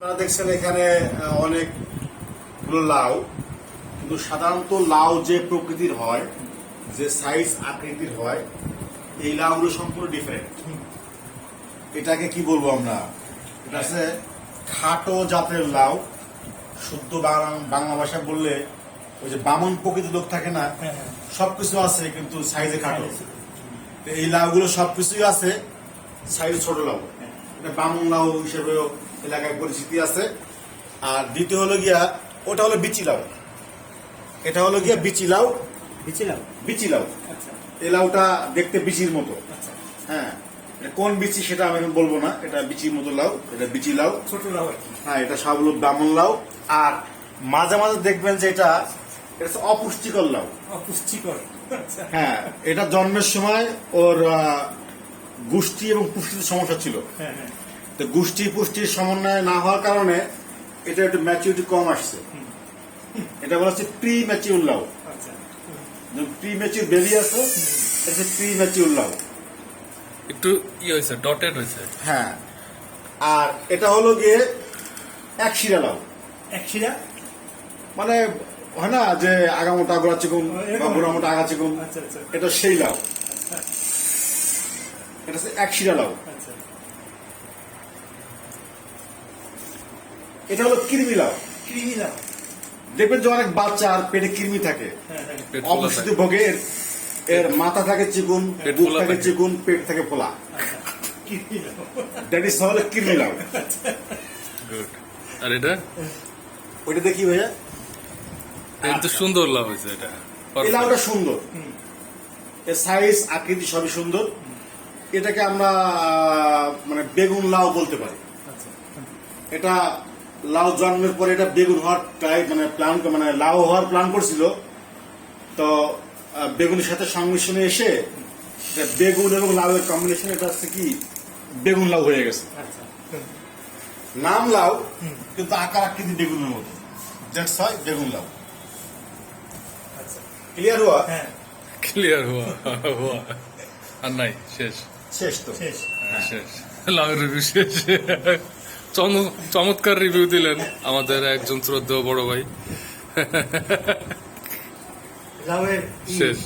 আপনারা দেখছেন এখানে অনেকগুলো লাউ। কিন্তু সাধারণত লাউ যে প্রকৃতির হয় যে সাইজ আকৃতির হয় এই লাউগুলো সম্পূর্ণ ডিফারেন্ট এটাকে কি বলব আমরা? এটা হচ্ছে খাটো জাতের লাউ। শুদ্ধ বাংলা ভাষা বললে ওই যে বামন প্রকৃতির লোক থাকে না সবকিছু আছে কিন্তু সাইজে খাটো। এই লাউগুলো সবকিছুই আছে সাইজ ছোট লাউ। লাউ হিসেবেও এলাকায় পরিচিতি আছে। আর দ্বিতীয় হলো গিয়া ওটা হলো বিচি লাউ এটা হলো গিয়া বিচি লাউ দিচ্ছিলাম বিচি লাউ আচ্ছা। এই লাউটা দেখতে বিচির মতো। আচ্ছা। হ্যাঁ। কোন বিচি সেটা আমি বলব না। এটা বিচির মতো লাউ এটা বিচি লাউ। ছোট লাউ হ্যাঁ এটা সব হলো বামন লাউ। আর মাঝে মাঝে দেখবেন যে এটা এটা হচ্ছে অপুষ্টিকর লাউ। অপুষ্টিকর। আচ্ছা। হ্যাঁ এটা জন্মের সময় ওর গুষ্টি এবং পুষ্টির সমস্যা ছিল। হ্যাঁ হ্যাঁ। তো গোষ্ঠী পুষ্টির সমন্বয় না হওয়ার কারণে এটা একটু ম্যাচিউরিটি কম আসছে। এটা বলা হচ্ছে প্রি ম্যাচিউর লাউ আচ্ছা। প্রি ম্যাচিউর বেবি আছে এটা প্রি ম্যাচিউর লাউ একটু ই হয়েছে ডটেড হয়েছে। হ্যাঁ। আর এটা হলো গিয়ে এক শিরা লাউ এক শিরা? মানে হয় না যে আগামোটা গোড়া চিকুন এরকম। বা বুড়া মোটা আগা চিকুন আচ্ছা আচ্ছা। এটা সেই লাউ এটা হচ্ছে এক শিরা লাউ। আচ্ছা। এটা হলো কৃমি লাউ। কৃমি লাউ। দেখবেন যে অনেক বাচ্চা আর পেটে কৃমি থাকে। হ্যাঁ হ্যাঁ। ভোগে এর- মাথা থাকে চিকুন বুক থাকে। চিকুন পেট থেকে ফোলা আচ্ছা। কৃমি লাউ। দ্যাট ইজ হলো কৃমি লাউ। গুড আর এটা? ওইটা দেখি ভাইয়া। এটা তো সুন্দর লাভ হয়েছে এটা। এই লাউটা সুন্দর। এর সাইজ আকৃতি সবই সুন্দর। এটাকে আমরা মানে বেগুন লাউ বলতে পারি। আচ্ছা এটা লাউ জন্মের পরে এটা বেগুন হওয়ার ট্রাই মানে প্ল্যান মানে লাউ হওয়ার প্ল্যান করছিল। তো বেগুনের সাথে সংমিশ্রণে এসে বেগুন এবং লাউয়ের কম্বিনেশন এটা হচ্ছে কি? বেগুন লাউ হয়ে গেছে। আচ্ছা। নাম লাউ কিন্তু আকার আকৃতি বেগুনের মতো। দ্যাটস হয় বেগুন লাউ। আচ্ছা। ক্লিয়ার হওয়া হ্যাঁ। ক্লিয়ার হওয়া হওয়া আর নাই শেষ। শেষ তো। শেষ। হ্যাঁ, রিভিউ শেষ। চম- চমৎকার রিভিউ দিলেন আমাদের একজন শ্রদ্ধেয় বড় ভাই। শেষ।